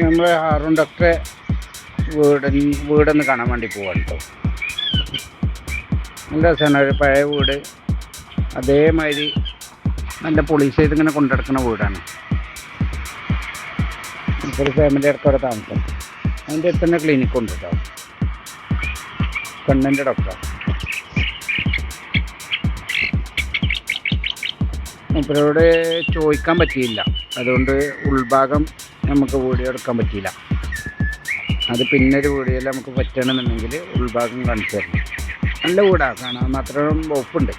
നമ്മൾ ഹാറൂൺ ഡോക്ടറെ വീട് വീടൊന്ന് കാണാൻ വേണ്ടി പോവാണ് കേട്ടോ നല്ല രസമാണ് ഒരു പഴയ വീട്. അതേമാതിരി നല്ല പോളീസ് ചെയ്ത് ഇങ്ങനെ കൊണ്ടുനടക്കുന്ന വീടാണ്. ഒരു ഫാമിലി അടക്കം താമസം. അതിന്റെ അടുത്ത് തന്നെ ക്ലിനിക്ക് ഉണ്ട് കേട്ടോ കണ്ണിന്റെ ഡോക്ടർ മൂപ്പരോട് ചോദിക്കാൻ പറ്റിയില്ല. അതുകൊണ്ട് ഉൾഭാഗം നമുക്ക് വീഡിയോ എടുക്കാൻ പറ്റിയില്ല. അത് പിന്നൊരു വീഡിയോയിൽ നമുക്ക് പറ്റണമെന്നുണ്ടെങ്കിൽ ഉൾഭാഗം കാണിച്ചു തരണം നല്ല വീടാണ് കാണാൻ മാത്രം ഒപ്പുണ്ട്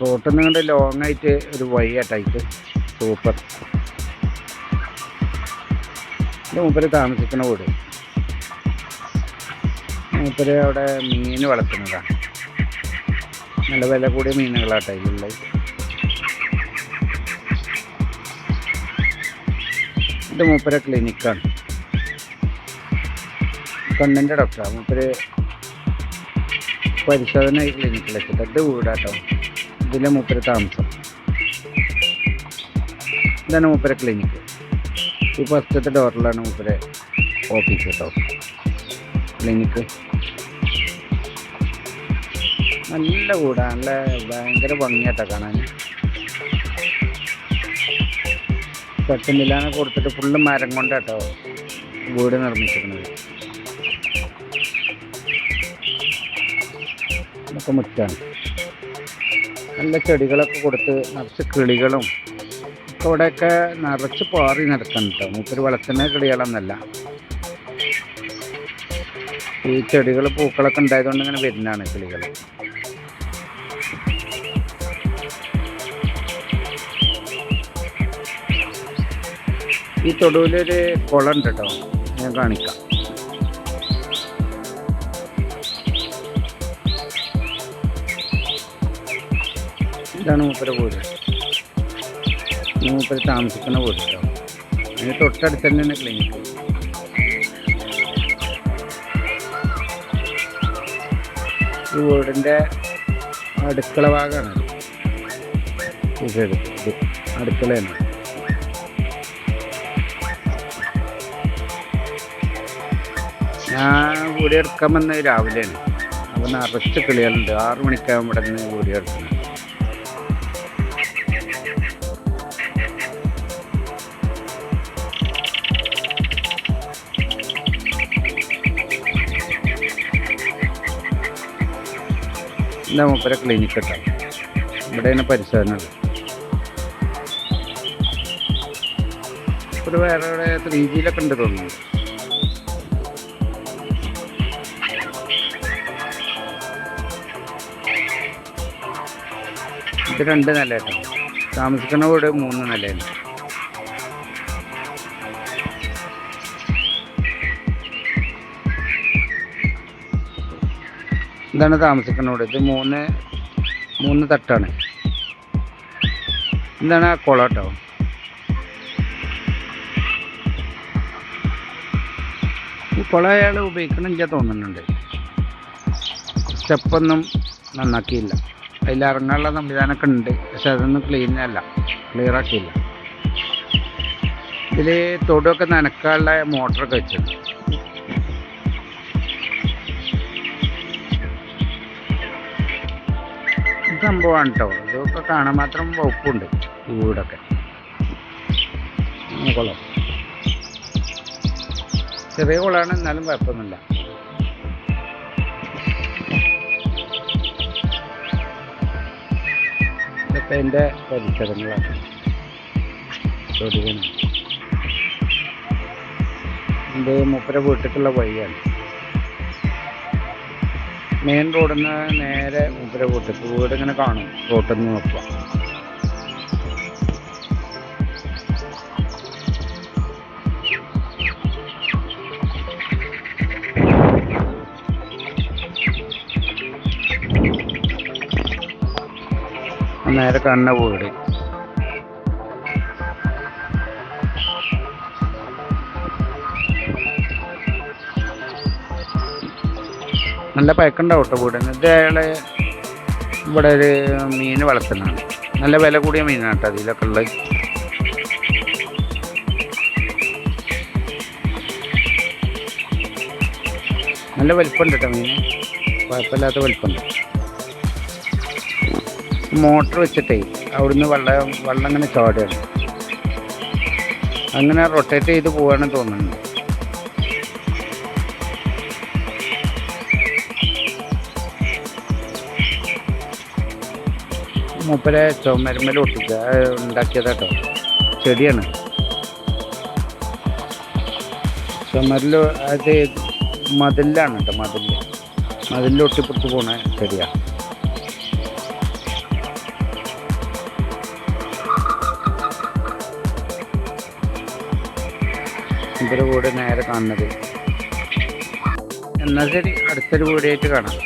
റോട്ടിൽ നിന്ന് കണ്ട് ലോങ് ആയിട്ട് ഒരു വഴിയാട്ടായിട്ട് സൂപ്പർ ഇത് മൂപ്പര് താമസിക്കുന്ന വീട്. മൂപ്പര് അവിടെ മീൻ വളർത്തുന്നതാണ്. നല്ല വില കൂടിയ മീനുകളാട്ടോ ഇത് മൂപ്പര ക്ലിനിക്കാണ് കണ്ണിന്റെ ഡോക്ടറാണ് മൂപ്പര് പരിശോധന ഈ വെച്ചിട്ട് ഇത് വീടാട്ടോ. ഇതിലെ മൂപ്പര് താമസം. ഇതാണ് മൂപ്പര ക്ലിനിക്ക് ഈ ഫസ്റ്റത്തെ ഡോറിലാണ് മൂപ്പര് ഓഫീസ് കേട്ടോ ക്ലിനിക്ക് നല്ല കൂടാ നല്ല ഭയങ്കര ഭംഗിയായിട്ടാണ് കാണാൻ പെട്ടെന്നില്ലാന്ന് കൊടുത്തിട്ട് ഫുള്ള് മരം കൊണ്ടാട്ടോ വീട് നിർമ്മിച്ചിരിക്കുന്നത്. ഇതൊക്കെ മുറ്റാണ്. നല്ല ചെടികളൊക്കെ കൊടുത്ത് നിറച്ച് കിളികളും ഒക്കെ ഇവിടെയൊക്കെ നിറച്ച് പാറി നടക്കണം കേട്ടോ മൂപ്പര് വളർത്തുന്ന കിളികളൊന്നല്ല. ഈ ചെടികൾ പൂക്കളൊക്കെ ഉണ്ടായതുകൊണ്ട് ഇങ്ങനെ വരുന്നതാണ് കിളികൾ ഈ തൊടുവിലൊരു കുളം ഉണ്ട് കേട്ടോ ഞാൻ കാണിക്കാം. ഇതാണ് മൂപ്പര വീട്. മൂപ്പര താമസിക്കുന്ന വീട് കേട്ടോ അതിന് തൊട്ടടുത്ത് തന്നെയാണ് ക്ലിനിക്ക് ഈ വീടിന്റെ അടുക്കള ഭാഗമാണ്. അടുക്കളയാണ്. ഞാൻ വീഡിയോ എടുക്കാൻ വന്നത് രാവിലെയാണ്. അപ്പോൾ നിറച്ച് കിളികളുണ്ട് ആറ് മണിക്കാകും ഇവിടെ നിന്ന് എന്താ മൂപ്പര ക്ലിനിക്ക് കേട്ടോ ഇവിടെയാണ് പരിശോധന ഉള്ളത് ഒരു വേറെ ത്രീ ജിയിലൊക്കെ ഉണ്ട് തോന്നുന്നു. ഇത് രണ്ട് നിലയാണ് താമസിക്കുന്ന വീട് മൂന്ന് നിലയാണ് ഇതാണ് താമസിക്കുന്ന വീട്. ഇത് മൂന്ന് മൂന്ന് തട്ടാണ്. ഇതാണ് ആ കുളം കേട്ടോ. ഈ കുളം അയാൾ ഉപയോഗിക്കണില്ല തോന്നുന്നുണ്ട്. സ്റ്റെപ്പൊന്നും നന്നാക്കിയില്ല. അതിൽ ഇറങ്ങാനുള്ള സംവിധാനമൊക്കെ ഉണ്ട്. പക്ഷെ അതൊന്നും ക്ലീൻ അല്ല. ക്ലിയർ ആക്കിയില്ല. ഇതിൽ തൊടുമൊക്കെ നനക്കാനുള്ള മോട്ടറൊക്കെ വെച്ചിട്ടുണ്ട്. സംഭവമാണ് കേട്ടോ ഇതൊക്കെ കാണാൻ മാത്രം വകുപ്പുണ്ട് ഈ വീടൊക്കെ. ഉം, കൊള്ളാം. ചെറിയ കുളമാണ് എന്നാലും കുഴപ്പമൊന്നുമില്ല. അതിന്റെ പരിസരങ്ങളാണ്. തൊടുകയാണ് എന്റെ മുപ്പര വീട്ടിലേക്കുള്ള വഴിയാണ്. മെയിൻ റോഡിൽ നിന്ന് നേരെ മുപ്പര വീട്ടിലേക്ക്. വീട് ഇങ്ങനെ കാണും. റോട്ടിൽ നിന്ന് നോക്കുക. നേരെ കണ്ണ വീട് നല്ല പഴക്കണ്ടാവും കേട്ടോ വീടിന് ഇത് അയാളെ ഇവിടെ ഒരു മീൻ വളർത്തുന്നതാണ്. നല്ല വില കൂടിയ മീനാണ് കേട്ടോ അതിലൊക്കെ ഉള്ളത്. നല്ല വലിപ്പമുണ്ട് കേട്ടോ മീന് കുഴപ്പമില്ലാത്ത വലിപ്പമുണ്ട്. മോട്ടർ വെച്ചിട്ടേ അവിടുന്ന് വെള്ളം വെള്ളം ഇങ്ങനെ ചാടുകയാണ് അങ്ങനെ റൊട്ടേറ്റ് ചെയ്ത് പോവാണ് തോന്നുന്നുണ്ട് മൂപ്പരെ ചുമരുമ്മൽ ഒട്ടിച്ച ഉണ്ടാക്കിയതാട്ടോ ചെടിയാണ്. ചുമരിൽ അത് മതിലാണ് കേട്ടോ മതിൽ മതിലിൽ ഒട്ടിപ്പിടിച്ച് പോണ ചെടിയാ. ഇവരുടെ കൂടെ നേരെ കാണുന്നത്. എന്നാൽ ശരി അടുത്തൊരു വീഡിയോ ആയിട്ട് കാണാം.